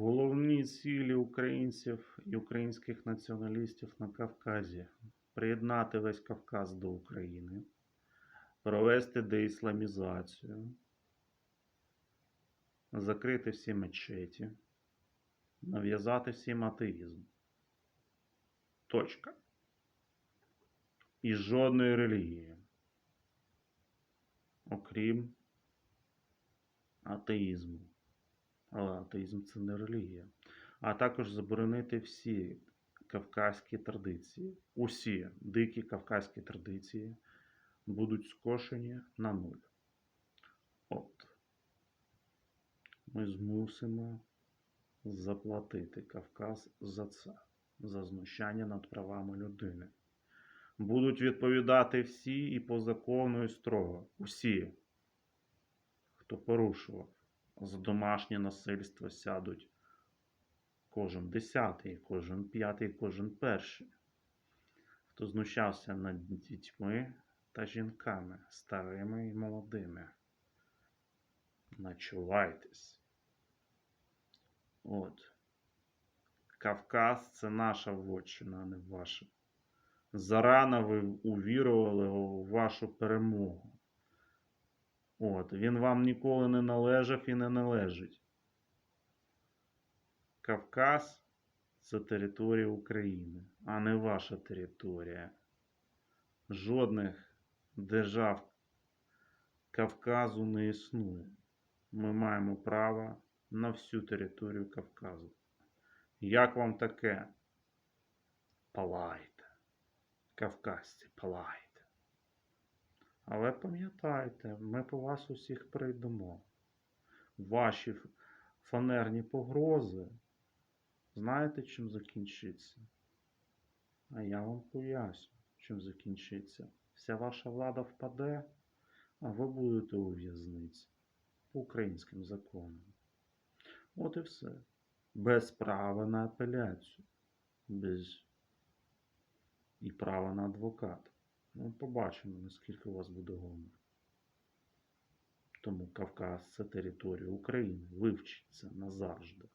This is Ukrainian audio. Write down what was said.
Головні цілі українців і українських націоналістів на Кавказі приєднати весь Кавказ до України, провести деісламізацію, закрити всі мечеті, нав'язати всім атеїзм. Точка. І жодної релігії, окрім атеїзму. Але атеїзм це не релігія. А також заборонити всі кавказькі традиції. Усі дикі кавказькі традиції будуть скошені на нуль. От. Ми змусимо заплатити Кавказ за це, за знущання над правами людини. Будуть відповідати всі і по закону, і строго. Усі, хто порушував за домашнє насильство сядуть кожен десятий, кожен п'ятий, кожен перший. Хто знущався над дітьми та жінками, старими і молодими. Начувайтесь. От. Кавказ це наша вотчина, а не ваша. Зарано ви увірували у вашу перемогу. От, він вам ніколи не належав і не належить. Кавказ це територія України, а не ваша територія. Жодних держав Кавказу не існує. Ми маємо право на всю територію Кавказу. Як вам таке? Палайте. Кавказці, палайте. Але пам'ятайте, ми по вас усіх прийдемо. Ваші фанерні погрози, знаєте, чим закінчиться? А я вам поясню, чим закінчиться. Вся ваша влада впаде, а ви будете у в'язниці по українським законам. От і все. Без права на апеляцію, без і права на адвоката. Ну, побачимо, наскільки у вас буде гонор. Тому Кавказ це територія України. Вивчиться назавжди.